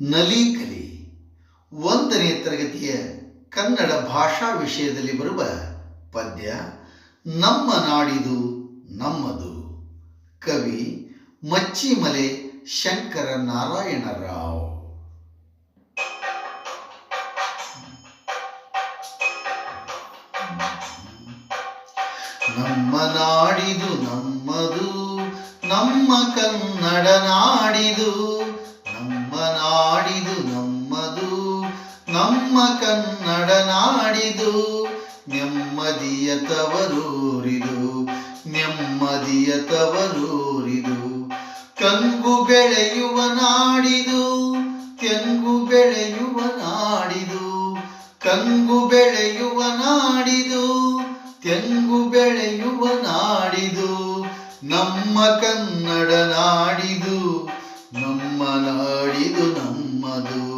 ನಲಿಕಲಿ. ಒಂದನೇ ತರಗತಿಯ ಕನ್ನಡ ಭಾಷಾ ವಿಷಯದಲ್ಲಿ ಬರುವ ಪದ್ಯ, ನಮ್ಮ ನಾಡಿದು ನಮ್ಮದು. ಕವಿ ಮಚ್ಚಿಮಲೆ ಶಂಕರ ನಾರಾಯಣ ರಾವ್ ನಮ್ಮ ನಾಡಿದು ನಮ್ಮದು, ನಮ್ಮ ಕನ್ನಡ ನಾಡಿದು, ನಮ್ಮ ನಮ್ಮದು ನಮ್ಮ ಕನ್ನಡ ನಾಡಿದು ನೆಮ್ಮದಿಯ ತವರೂರಿದು ನೆಮ್ಮದಿಯ ತವರೂರಿದು ಕಂಗು ಬೆಳೆಯುವ ನಾಡಿದು, ತೆಂಗು ಬೆಳೆಯುವ ನಾಡಿದು. ಕಂಗು ಬೆಳೆಯುವ ನಾಡಿದು, ತೆಂಗು ಬೆಳೆಯುವ ನಾಡಿದು. ನಮ್ಮ ಕನ್ನಡ ನಾಡಿದು ನಮ್ಮ ನಾಡಿದು ನಮ್ಮದು.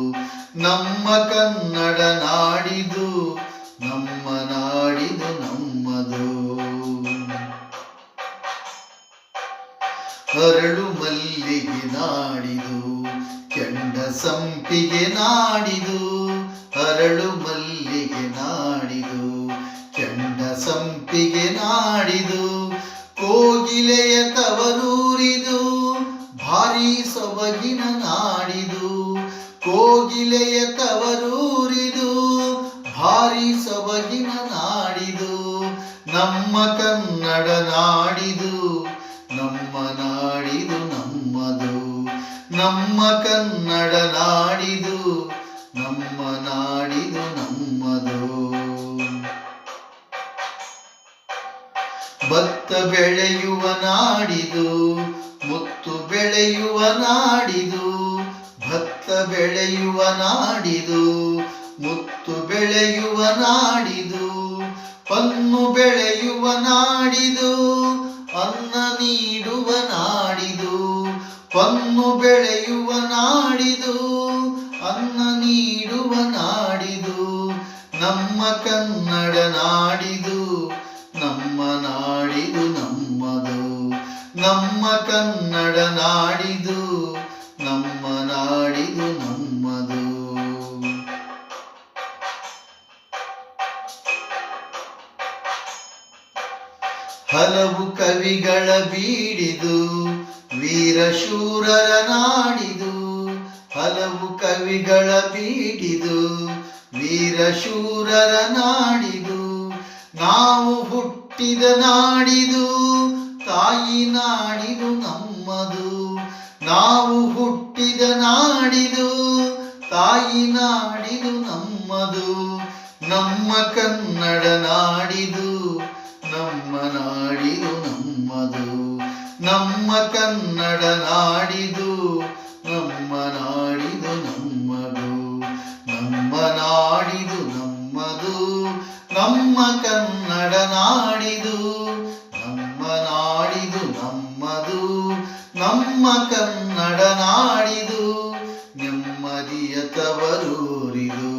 ನಮ್ಮ ಕನ್ನಡ ನಾಡಿದು, ನಮ್ಮ ನಾಡಿದು ನಮ್ಮದು. ಅರಳು ಮಲ್ಲಿಗೆ ನಾಡಿದು, ಕೆಂಡ ಸಂಪಿಗೆ ನಾಡಿದು. ಅರಳು ಮಲ್ಲಿಗೆ ನಾಡಿದು, ಕೆಂಡ ಸಂಪಿಗೆ ನಾಡಿದು. ಕೋಗಿಲೆಯ ತವರೂರಿದು, ಭಾರಿ ಸೊಬಗಿನ ನಾಡಿದು. ಸೊಬಗಿನ ನಾಡಿದು, ನಮ್ಮ ಕನ್ನಡ ನಾಡಿದು, ನಮ್ಮ ನಾಡಿದು ನಮ್ಮದು, ನಮ್ಮ ಕನ್ನಡ ನಾಡಿದು, ನಮ್ಮ ನಾಡಿದು ನಮ್ಮದು. ಭತ್ತ ಬೆಳೆಯುವ ನಾಡಿದು, ಮುತ್ತು ಬೆಳೆಯುವ ನಾಡಿದು, ಭತ್ತ ಬೆಳೆಯುವ ನಾಡಿದು, ಮುತ್ತು ಬೆಳೆಯುವ ನಾಡಿದು ಪನ್ನು ಬೆಳೆಯುವ ನಾಡಿದು, ಅನ್ನ ನೀಡುವ ನಾಡಿದು ಪನ್ನು ಬೆಳೆಯುವ ನಾಡಿದು, ಅನ್ನ ನೀಡುವ ನಾಡಿದು, ನಮ್ಮ ಕನ್ನಡ ನಾಡಿದು, ನಮ್ಮ ನಾಡಿದು ನಮ್ಮದು, ನಮ್ಮ ಕನ್ನಡ ನಾಡಿದು, ನಮ್ಮ ನಾಡಿದು ನಮ್ಮದು. ಹಲವು ಕವಿಗಳ ಬೀಡಿದು, ವೀರಶೂರರ ನಾಡಿದು. ಹಲವು ಕವಿಗಳ ಬೀಡಿದು, ವೀರಶೂರರ ನಾಡಿದು. ನಾವು ಹುಟ್ಟಿದ ನಾಡಿದು, ತಾಯಿ ನಾಡಿದು ನಮ್ಮದು. ನಾವು ಹುಟ್ಟಿದ ನಾಡಿದು, ತಾಯಿ ನಾಡಿದು ನಮ್ಮದು. ನಮ್ಮ ಕನ್ನಡ ನಾಡಿದು. ನಮ್ಮ ನಾಡಿದು ನಮ್ಮದು, ನಮ್ಮ ಕನ್ನಡ ನಾಡಿದು ನಮ್ಮ ನಾಡಿದು ನಮ್ಮದು, ನಮ್ಮ ನಾಡಿದು ನಮ್ಮದು, ನಮ್ಮ ಕನ್ನಡ ನಾಡಿದು ನಮ್ಮ ನಾಡಿದು ನಮ್ಮದು, ನಮ್ಮ ಕನ್ನಡ ನಾಡಿದು ನೆಮ್ಮದಿಯ ತವರೂರಿದು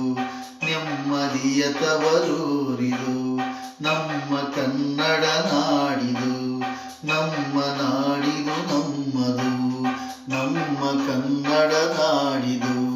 ನೆಮ್ಮದಿಯ ತವರೂರಿದು ನಮ್ಮ ನಾಡಿದು ನಮ್ಮದು ನಮ್ಮ ಕನ್ನಡ ನಾಡಿದು.